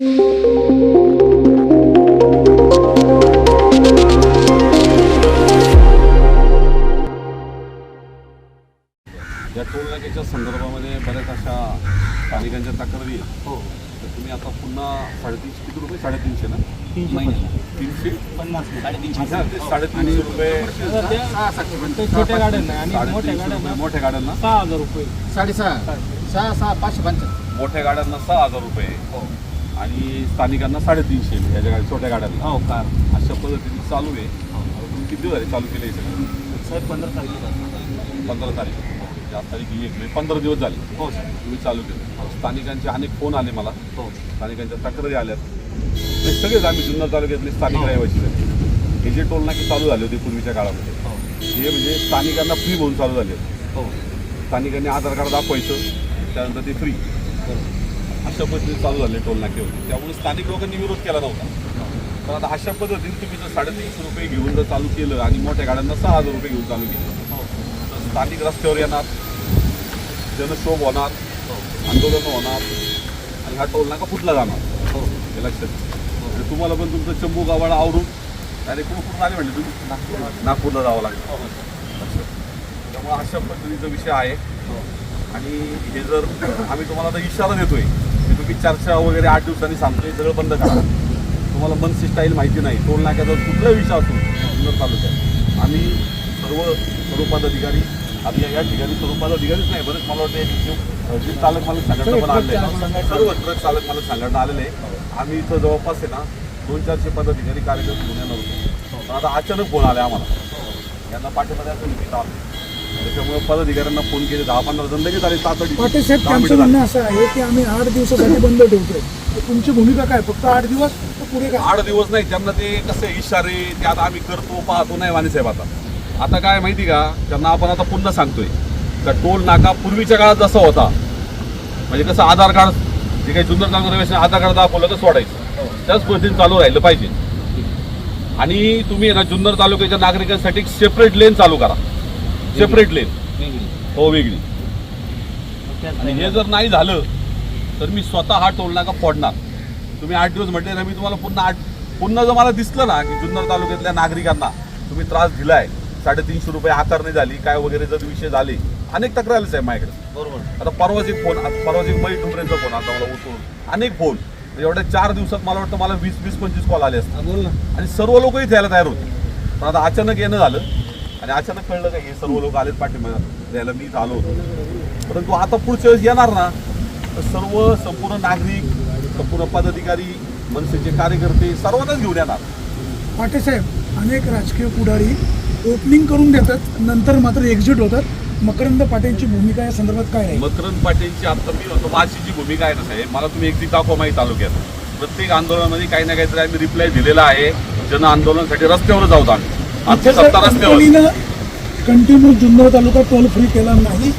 या टोलनाक्याच्या संदर्भामध्ये बऱ्याच अशा स्थानिकांच्या तक्रारी आहेत. हो. तर तुम्ही आता पुन्हा साडेतीनशे किती रुपये? साडेतीनशे ना? तीनशे पन्नास. साडेतीनशे. अच्छा, ते साडेतीनशे रुपये. ते छोट्या गाड्यांना आणि मोठ्या साडेतीनशे रुपये गाड्यांना. मोठ्या गाड्यांना. सहा हजार रुपये. साडेसहा. सहा सहा पाचशे पंच्याहत्तर मोठ्या गाड्यांना सहा हजार रुपये. आणि स्थानिकांना साडेतीनशे ह्याच्या गाडी छोट्या गाड्यांना हो कार अशा पद्धतीने चालू आहे. तुम्ही किती दिवस झाले चालू केले हे सगळं? साहेब पंधरा तारखेला पंधरा तारीख. आज तारीख एक पंधरा दिवस झाले. हो. सर तुम्ही चालू केलं. स्थानिकांचे अनेक फोन आले मला. हो. स्थानिकांच्या तक्रारी आल्यात. हे सगळेच आम्ही जुन्नर तालुक्यातले स्थानिक रहिवासी आहेत. हे जे टोल नाके चालू झाले होते पूर्वीच्या काळामध्ये हो. हे म्हणजे स्थानिकांना फ्री म्हणून चालू झाले होते. हो. स्थानिकांनी आधार कार्ड दाखवायचं. त्यानंतर ते फ्री अशा पद्धतीने चालू झाले टोल नाके होते त्यामुळे स्थानिक लोकांनी विरोध केला नव्हता. तर आता अशा पद्धतीने तुम्ही जर साडेतीनशे रुपये घेऊन जर चालू केलं आणि मोठ्या गाड्यांना सहा हजार रुपये घेऊन चालू केलं हो तर स्थानिक रस्त्यावर येणार जनशोभ होणार आंदोलनं होणार आणि हा टोल नाका फुटला जाणार. हो हे लक्षात. आणि तुम्हाला पण तुमचं चंबू गावाला आवरून डायरेक्ट कुठून कुठून आले म्हणजे तुम्ही? नागपूरला. जावं लागेल. त्यामुळे अशा पद्धतीचा विषय आहे. आणि हे जर आम्ही तुम्हाला आता इशारा देतोय तुम्ही चर्चा वगैरे आठ दिवसांनी सांगतोय सगळं बंद करा. तुम्हाला मनसी स्टाईल माहिती नाही. टोल नाक्याचा कुठला विषय असो जुन्नर तालुक्यात. आम्ही सर्व स्वरूपात अधिकारी आम्ही या- या ठिकाणी स्वरूपाचा अधिकारीच नाही बरेच मला वाटतं या जे चालक मालक संघटना पण आलेले आहे. सर्व ट्रक चालक मालक संघटना आलेले आहे आम्ही इथं जवळपास आहे ना दोन चारशे पदाधिकारी कार्यक्रम घेऊन येणार होतो. आता अचानक फोन आले आम्हाला. यांना पाठीमध्ये असं निमित्त आलं त्याच्यामुळे पदाधिकाऱ्यांना फोन केले. दहा पंधरा जण लगेच आले तातडी पाटील साहेब त्यांचं म्हणणं असं आहे की आम्ही आठ दिवसासाठी बंद ठेवतोय. तर तुमची भूमिका काय? फक्त आठ दिवस? तर पुढे काय? आठ दिवस नाही त्यांना ते कसे इशारे ते आता आम्ही करतो पाहतो नाही वाणी साहेब आता. आता काय माहिती का? त्यांना आपण आता पुन्हा सांगतोय. का टोल नाका पूर्वीच्या काळात जसा होता म्हणजे कसं आधार कार्ड जे काही जुन्नर चालू रहिवासी आधार कार्ड दाखवलं तर सोडायचं. त्याच पद्धतीने चालू राहिलं पाहिजे. आणि तुम्ही ना जुन्नर तालुक्याच्या नागरिकांसाठी सेपरेट लेन चालू करा. सेपरेट लेन वेगळी. हो वेगळी. आणि हे जर नाही झालं तर मी स्वतः हा टोल नाका फोडणार. तुम्ही आठ दिवस म्हटले ना मी तुम्हाला पुन्हा आठ पुन्हा जर मला दिसलं ना की जुन्नर तालुक्यातल्या नागरिकांना तुम्ही त्रास दिलाय साडेतीनशे रुपये आकारणी झाली काय वगैरे जर विषय झाले अनेक तक्रारीच आहे माझ्याकडे. बरोबर. आता परवाच एक फोन परवाच एक मई डुमरेंचा फोन आता मला उचलून. अनेक फोन. एवढ्या चार दिवसात मला वाटतं मला वीस वीस पंचवीस कॉल आले असतात आणि सर्व लोक इथे यायला तयार होते पण आता अचानक येणं झालं आणि अचानक कळलं का हे सर्व लोक आलेत पाठिंबा द्यायला मी आलो होतो. परंतु आता पुढच्या वेळेस येणार ना तर सर्व संपूर्ण नागरिक संपूर्ण पदाधिकारी मनसेचे कार्यकर्ते सर्वांनाच घेऊन येणार. पाटील साहेब अनेक राजकीय पुढारी ओपनिंग करून देतात नंतर मात्र एक्झिट होतात. मकरंद पाटीलची भूमिका या संदर्भात काय आहे? मकरंद पाटीलची आता मी होतो माझी जी भूमिका आहे ना साहेब. मला तुम्ही एकदी दाखवा माहिती तालुक्यात. प्रत्येक आंदोलनामध्ये काही ना काहीतरी आम्ही रिप्लाय दिलेला आहे. जन आंदोलनासाठी रस्त्यावरच आहोत आम्ही. सत्ता रस्त्यावर. Continue Junnar taluka toll free केला नाही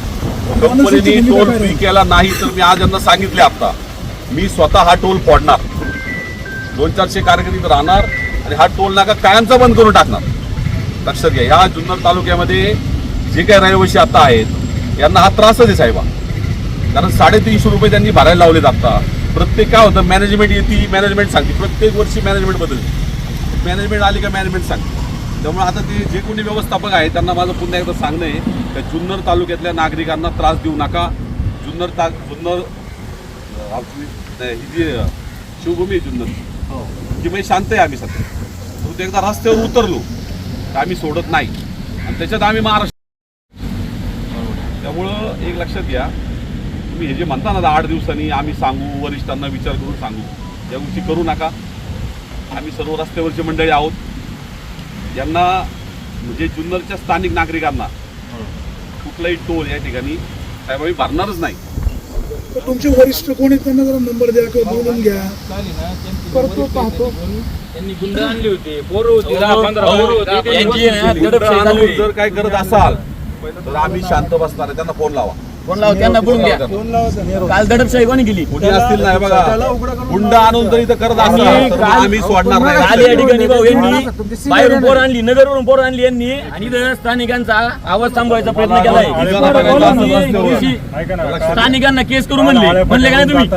कंपनीने टोल फ्री? केला नाही तर मी आज यांना सांगितले आता. मी स्वतः हा टोल फोडणार. दोन चारशे कार्यकर्ते राहणार आणि हा टोल नाका कायमचा बंद करून टाकणार. लक्षात घ्या ह्या जुन्नर तालुक्यामध्ये जे काही रहिवासी आता आहेत यांना हा त्रासच आहे साहेबा. कारण साडेतीनशे रुपये त्यांनी भरायला लावलेत आता. प्रत्येक काय होतं मॅनेजमेंट येते मॅनेजमेंट सांगते. प्रत्येक वर्षी मॅनेजमेंट बदलते. मॅनेजमेंट आली का मॅनेजमेंट सांगते. त्यामुळे आता ते जे कोणी व्यवस्थापक आहेत त्यांना माझं पुन्हा एकदा सांगणं आहे की जुन्नर तालुक्यातल्या नागरिकांना त्रास देऊ नका. जुन्नर ता जुन्नर ही जी शिवभूमी आहे जुन्नर. हो. जी म्हणजे शांत आहे आम्ही सध्या. परंतु एकदा रस्त्यावर उतरलो तर आम्ही सोडत नाही. आणि त्याच्यात आम्ही महाराष्ट्र त्यामुळं एक लक्षात घ्या तुम्ही हे जे म्हणता ना आठ दिवसांनी आम्ही सांगू वरिष्ठांना विचार करून सांगू. या गोष्टी करू नका. आम्ही सर्व रस्त्यावरची मंडळी आहोत. यांना म्हणजे जुन्नरच्या स्थानिक नागरिकांना कुठलाही टोल या ठिकाणी साहेब आम्ही भरणारच नाही. तर तुमचे वरिष्ठ कोण त्यांना जरा नंबर द्या किंवा बोलून घ्या. करतो, नंबर पाहतो. त्यांनी गुंड आणली होती पोरं होती दहा पंधरा अहो, पोरं होती. यांची त्यांची गुंड दडपशाही चालू आणून आहे. जर काय करत असाल तर आम्ही शांत बसणार आहे. त्यांना फोन लावा. फोन लाव त्यांना बोलून घ्या काल दडपशाही कोणी केली? कुठे असतील नाही बघा. गुंड आणून जर इथं करत असेल तर मग आम्ही सोडणार काल या ठिकाणी भाऊ यांनी नाही बाहेरून पोर आणली नगरवरून पोर आणली यांनी. आणि इथं स्थानिकांचा आवाज थांबवायचा प्रयत्न केलाय. स्थानिकांना केस करू म्हणले. म्हणले का नाही तुम्ही.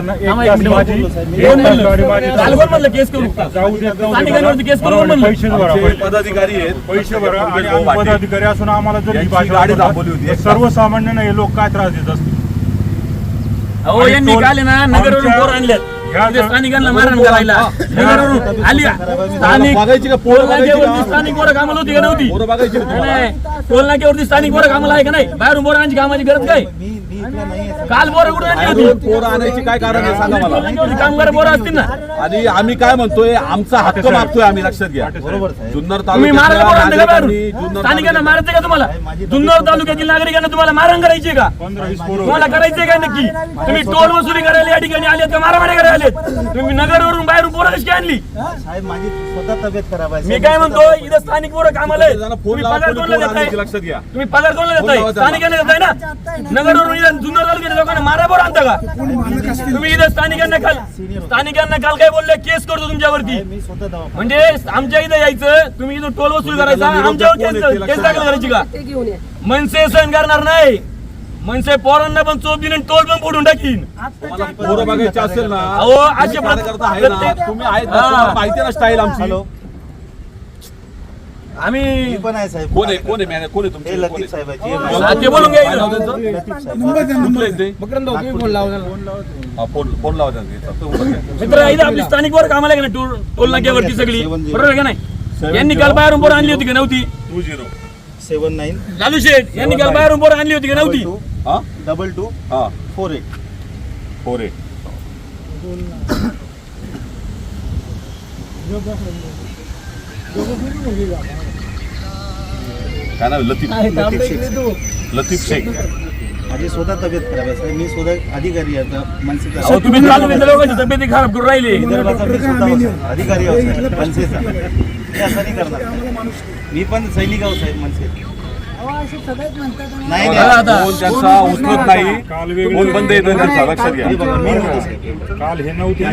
कोण म्हणलं? काल कोण म्हणलं केस करू? स्थानिकांवरती केस करू म्हणलं. पैसे भरा आमचे पदाधिकारी आहेत. पैसे भरा. आणि. पदाधिकारी असून आम्हाला ही भाषा गाडी दाखवली होती. सर्वसामान्यांना हे लोक काय त्रास देत असतील अहो यांनी काल आहे ना नगरवरून पोर आणल्यात ह्या जर- स्थानिकांना मारण करायला नगरवरून आली? स्थानिक बघायची का? पोरं? स्थानिक पोरं कामाला होती का नव्हती पोरं बघायची तुम्हाला? नाही. स्थानिक पोरं कामाला आहे का नाही बाहेरून पोरांची कामाची गरज काय काल बाहेरून होती. पोरं आणायची काय कारण आहे सांगा मला. कामगार पोरं असतील ना. आणि आम्ही काय म्हणतोय आमचा हक्क मागतोय आम्ही लक्षात घ्या. जुन्नर तुम्ही मारायला का बाहेरून. स्थानिकांना मारायचं का तुम्हाला? जुन्नर तालुक्यातील नागरिकांना तुम्हाला मारण करायची का? तुम्हाला करायचंय काय नक्की? तुम्ही टोल वसुली करायला या ठिकाणी आलेत का? मारामारी करायला आलेत. तुम्ही नगरवरून बाहेरून पोरं कशी काय आणली? साहेब माझी स्वतः तब्येत खराब आहे. मी काय म्हणतो इथं स्थानिक पोरं कामाला आहेत. जरा फोन तुम्ही लावा, पगार कोणी कोणाला देताय? लक्षात घ्या. तुम्ही पगार कोणाला देताय. स्थानिकांना देताय ना. नगरवरून इथं जुन्नर तालुक्याच्या लोकांना मारा बरं आणता का? तुम्ही इथं स्थानिकांना काल स्थानिकांना काल काय बोलले? केस करतो तुमच्यावरती. म्हणजे आमच्या इथं यायचं तुम्ही इथं टोल वसूल करायचा आमच्यावर केस केस दाखल करायची का? मनसे सहन करणार नाही. मनसे पोरांना पण चोप दिली आणि टोल पण फोडून टाकीन. तुम्हाला पोरं बघायची असेल ना अहो असे प्रत्येक- तुम्ही आहेत माहिती आहे ना स्टाईल आमची. आम्ही मी पण आहे साहेब. कोण आहे कोण आहे मॅने- कोण आहे तुमचे? हे कोण लतीफ आहे? साहेब आहे. हा, ते बोलून घ्या काय नाव इथं. त्यांचं? लतीफ साहेब. नंबर द्या कुठलं नंबर आहे ते? हा, फोन फोन लावा त्यांना. फक्त उभं राहा. मित्र इथं आपली स्थानिक वर कामाला आहे का नाही? टोल टोल नाक्यावरती सगळी. बरोबर आहे का नाही? यांनी काल बाहेरून पोरं आणली होती का नव्हती? Two zero seven nine. Lalu शेठ यांनी काल बाहेरून पोरं आणली होती का नव्हती? टू. हा? Double two. हा. Four eight. Four eight. काय नाव आहे? लतीफ. लतीफ शेख. लतीफ शेख. माझी स्वतः तब्येत खराब साहेब मी स्वतः अधिकारी आहे. आता मानसिक अहो तुम्ही तालुक्याच्या लोकांची तब्येती खराब करून राहिली. विदर्भाचा मी स्वतः आहो साहेब. अधिकारी आहो साहेब मनसेचा. मी असं नाही करणार. मी पण सैनिक आहो साहेब मनसे. नाही नाही. आता. फोन त्यांचा उचलत नाही. काल वेगळी- फोन बंद त्यांचा लक्षात घ्या. साहेब काल हे नव्हते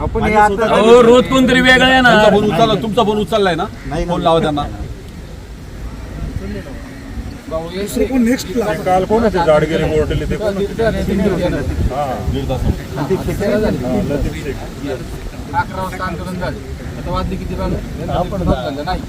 आपण हे आता- अहो रोज कोणतरी वेगळं आहे ना. फोन उचलला तुमचा फोन उचललाय ना? नाही, फोन. लावा त्यांना. नेक्स्ट काल बोर्डले ते कोण? हा. दीड तास हा, अकरा वाजता आंदोलन झाले. आता वाजले किती झालं नाही.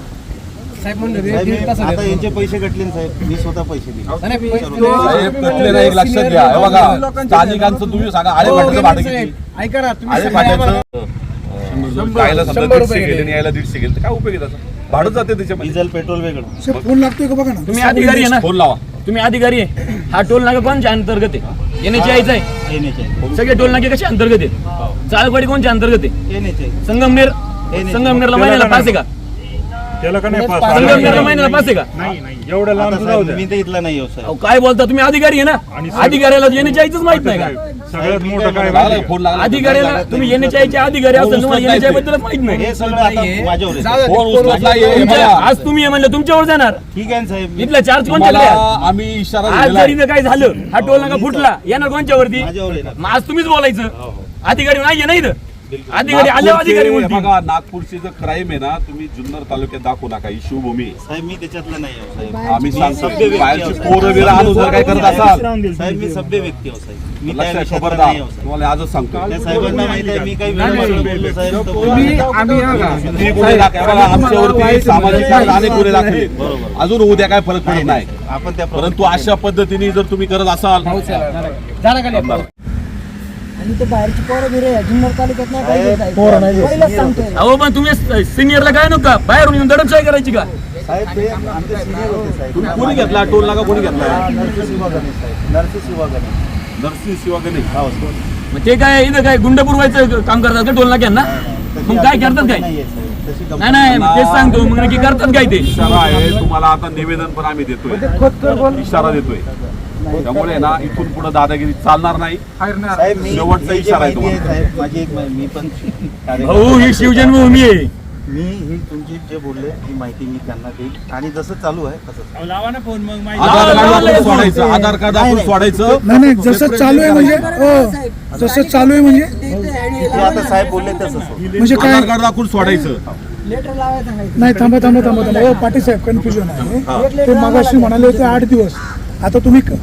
साहेब म्हणले साहेब, दीड आता यांचे पैसे कटले ना साहेब. मी स्वतः पैसे दिले. साहेब नाही एक लक्षात घ्या. हे बघा स्थानिकांचं तुम्ही सांगा भाडं किती ऐका ना तुम्ही आळे सगळे आम्हाला- फाट्याचं कायला समजा शंभर दीडशे रुपये गेले आणि यायला दीडशे गेले तर काय उपयोग आहे त्याचा? भाडं जाते त्याच्यामध्ये डिझेल पेट्रोल वेगळं. फोन लागतोय का बघा ना? तुम्ही अधिकारी आहे ना? फोन लावा. तुम्ही अधिकारी आहे. हा टोल नाका कोणच्या अंतर्गत आहे? येण्याची आईच आहे. सगळे टोल नाके कशा अंतर्गत आहे चालवाडी कोणच्या अंतर्गत आहे? संगमनेर संगमनेरला महिन्याला पास आहे का? त्याला का नाही पास? संगमनेरला महिन्याला पास आहे का? नाही नाही. एवढ्या लांब आता जाऊ साहेब द्या मी तर इथला नाही हो अहो, साहेब काय बोलता? तुम्ही अधिकारी आहे आणि ना अधिकाऱ्याला येण्याची आईच माहीत नाही का? सगळ्यात मोठं काय लागला फोन लागला अधिकाऱ्याला तुम्ही येण्याच्या आईचे अधिकारी असेल तुम्हाला येण्याच्या बद्दलच माहीत नाही. हे सगळं आता माझ्यावर आहे. जाऊ द्या, फोन उचलत नाही हे तुमच्या- बघा. आज तुम्ही म्हणलं तुमच्यावर जाणार. ठीक आहे ना साहेब. इथला चार्ज तुम्हाला कोणच्याकडे आहे? आम्ही इशारा आज दिलेला जर आहे. इथं काय झालं हा टोल नाका फुटला. येणार कोणच्यावरती माझ्यावर आहे ना. मग आज तुम्हीच बोलायचं. अधिकारी नाहीये ना इथं? अधिकारी आले नागपूरचे- अधिकारी हे बोलतील. बघा नागपूरची जर क्राईम आहे ना तुम्ही जुन्नर तालुक्यात दाखवू नका ही शिवभूमी आहे. साहेब मी त्याच्यातला नाही हो साहेब. आम्ही मी सांगतो सभ्य व्यक्ती बाहेरची आहो, पोरं बिरं आणून जर काय करत असाल. साहेब मी सभ्य व्यक्ती आहो साहेब. मी त्या लक्षात विषयातला खबरदार नाही आहो साहेब. तुम्हाला आजच सांगतो. त्या साहेबांना माहीत आहे मी काही वेळ बोललो साहेब. तर तुम्ही आम्ही हा का? तुम्ही गुन्हे दाखल बघा आमच्यावरती सामाजिक अनेक गुन्हे दाखले बरोबर. अजून उद्या काय फरक पडत नाही आपण त्या परंतु अशा पद्धतीने जर तुम्ही करत असाल झाला का नाही आणि ते बाहेरची पोरं बिरे जुन्नर तालुक्यात नाही साहेब, पाहिजे पोरं नाही पहिलंच सांगतोय. अहो पण तुम्ही सिनियरला काय नका? बाहेरून येऊन दडपशाही करायची का? साहेब ते आमचे सिनियर होते साहेब. तुम्ही कोणी घेतला? टोल नाका कोणी घेतला? साहेब. नरसिंह शिवागणे हा मग ते काय इथं काय गुंड पुरवायचं काम करतात का टोल नाक्यांना? तशी मग काय करतात काय. तशी नाही कंपनी नाही. तेच सांगतो. मग नक्की करतात काय ते? इशारा आहे तुम्हाला आता निवेदन पण आम्ही देतोय. इशारा देतोय. त्यामुळे ना इथून पुढे दादागिरी चालणार नाही. साहेब मी शेवटचा जे इशारा आहे माहिती आहे तुम्हाला. साहेब माझी एक मा- मी पण कार्यकर्ता भाऊ ही शिवजन्मभूमी आहे. मी ही तुमची जे बोलले ती माहिती मी त्यांना देईल. आणि जसं चालू आहे तसं लावा ना फोन मग माहिती. आधार कार्ड आपण. सोडायचं आधार कार्ड नाही, आपण. सोडायचं. नाही नाही जसं चालू आहे म्हणजे हो जसं चालू आहे म्हणजे. जे आता साहेब बोलले तसंच होतं. म्हणजे काय? आधार कार्ड दाखवून सोडायचं. लेटर लावायचं सांगायचं नाही थांबा थांबा थांबा थांबा. हो पाटील साहेब कन्फ्युजन आहे. ते मागाशी म्हणाले होते आठ दिवस. आता तुम्ही अहो,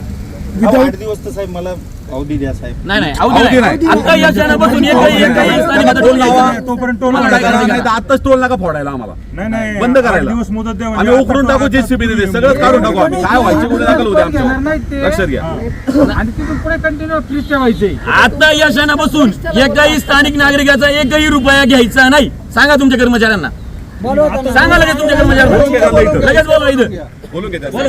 विदाऊट आठ दिवस तर साहेब मला अवधी द्या साहेब. नाही नाही अवधी अवधी नाही. नाही. आता या क्षणापासून एकही एकही स्थानिकाचा टोल लावा. तोपर्यंत टोल मला नका काय करा. करायचं? नाही तर आताच टोल नका फोडायला आम्हाला. नाही नाही. बंद करायला. आठ दिवस मुदत द्या म्हणजे आम्ही आता उकरून टाकू जेसीबी ते सगळं काढून टाकू आम्ही. काय व्हायची कुठे दाखल होते आमच्या लक्षात घ्या. आणि तिथून पुढे कंटिन्यू फ्रीज ठेवायचे. आता या क्षणापासून एकही स्थानिक नागरिकाचा एकही रुपया घ्यायचा नाही. सांगा तुमच्या कर्मचाऱ्यांना. बोलवा त्यांना. सांगा लगेच तुमच्या कर्मचाऱ्यांना. लगेच बोला इथं. बोलून घे त्यांना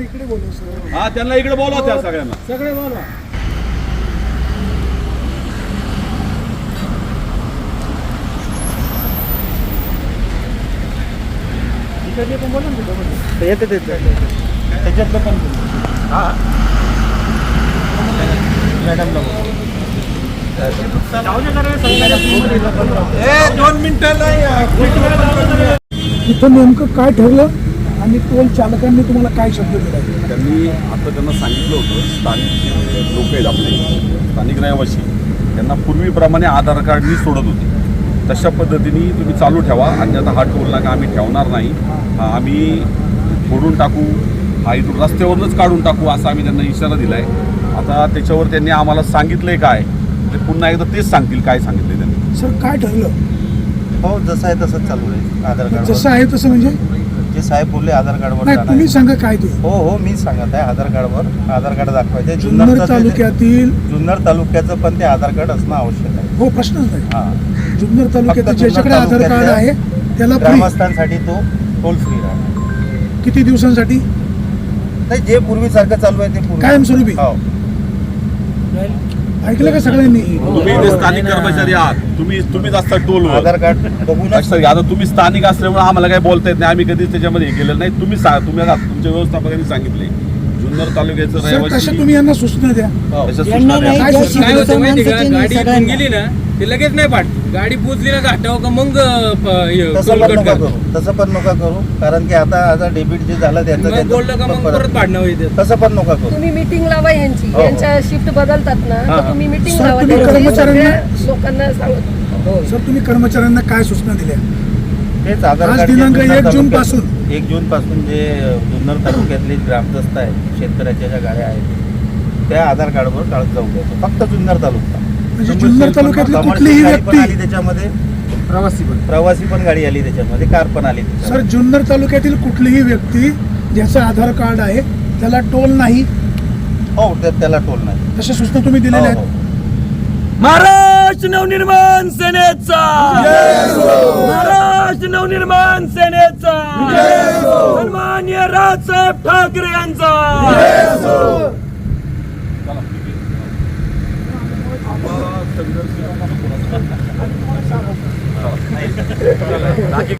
इकडे बोलव सर हा त्यांना इकडे बोलवा त्या सगळ्यांना. सगळे बोलवा येते ते त्याच्यातलं पण हा. मॅडमला बोला. इथं नेमकं काय ठरलं आणि टोल चालकांनी तुम्हाला काय शब्द दिला? त्यांनी आता त्यांना सांगितलं होतं स्थानिक जे लोक आहेत आपले स्थानिक रहिवासी त्यांना पूर्वीप्रमाणे आधार कार्डनी सोडत होते. तशा पद्धतीने तुम्ही चालू ठेवा आणि आता हा टोल नाका आम्ही ठेवणार नाही. हा आम्ही फोडून टाकू हा इथून रस्त्यावरूनच काढून टाकू असा आम्ही त्यांना इशारा दिला आहे आता त्याच्यावर त्यांनी आम्हाला सांगितलंय काय ते पुन्हा एकदा तेच सांगतील काय सांगितलंय त्यांनी. सर काय ठरलं? हो जसं आहे तसंच चालू आहे. आधार जसं कार्डवर आहे तसं म्हणजे? जे साहेब बोलले आधार कार्डवर नाही जाणार तुम्ही. सांगा काय ते? हो हो मी सांगत आहे आधार कार्डवर आधार कार्ड दाखवायचे जुन्नर जुन्नरचं ते- तालुक्यातील जुन्नर तालुक्याचं पण ते आधार कार्ड असणं आवश्यक आहे. हो प्रश्नच नाही. हा. जुन्नर तालुक्यातील ज्याच्याकडे आधार कार्ड आहे त्याला फ्री ग्रामस्थांसाठी तो टोल फ्री राहणार. किती दिवसांसाठी? नाही जे पूर्वीसारखं चालू आहे ते पूर्वी. कायमस्वरूपी? हो. ऐकलं का सगळ्यांनी? तुम्ही इथे स्थानिक कर्मचारी आहात. तुम्ही तुम्हीच असता टोलवर. आधार कार्ड घ्या आता तुम्ही स्थानिक असल्यामुळे आम्हाला काही बोलता येत नाही. आम्ही कधीच त्याच्यामध्ये हे केलेलं नाही. तुम्ही सा- तुम्ही आता तुमच्या व्यवस्थापकांनी सांगितले. जुन्नर तालुक्याचं सर कशा रहिवासी तुम्ही यांना सूचना द्या. त्याच्या सूचना यांना द्या. नाही काय ज्या सूचना काय होतं माहिती का? माणसाची गाडी इथून. गेली ना ते लगेच नाही पाठ गाडी पोचली ना घाटावर का मग तसं पण नका करू. तसं पण नका करू. कारण की आता आता डेबिट जे झालं त्याचं बोललं का मग परत पाडणं होईल तसं पण नका करू. तुम्ही मीटिंग लावा यांची. हो. यांच्या शिफ्ट बदलतात ना हा, तर हा. तुम्ही मीटिंग सर, लावा. तुम्ही त्यांची. कर्मचाऱ्यांना- सगळ्या लोकांना सांगत सर तुम्ही कर्मचाऱ्यांना काय सूचना दिल्या? तेच आधार आज कार्ड जे दिनांक जुन्नर एक जून तालुक्यात- पासून. एक जून पासून जे जुन्नर तालुक्यातले ग्रामदस्त आहेत शेतकऱ्याच्या ज्या गाड्या आहेत त्या आधार कार्डवर काढत जाऊ द्यायचं फक्त जुन्नर तालुका. म्हणजे जुन्नर तालुक्यातली कुठलीही गाडी पण आली व्यक्ती त्याच्यामध्ये. प्रवासी पण. प्रवासी पण गाडी आली त्याच्यामध्ये कार पण आली सर. जुन्नर तालुक्यातील कुठलीही व्यक्ती ज्याचं आधार कार्ड आहे त्याला टोल नाही. हो त्या- त्याला टोल नाही. तशा सूचना तुम्ही दिलेल्या हो, आहेत. हो. महाराष्ट्र नवनिर्माण सेनेचा! महाराष्ट्र नवनिर्माण सेनेचा! सन्मान्य राजसाहेब ठाकरे यांचा! Lagi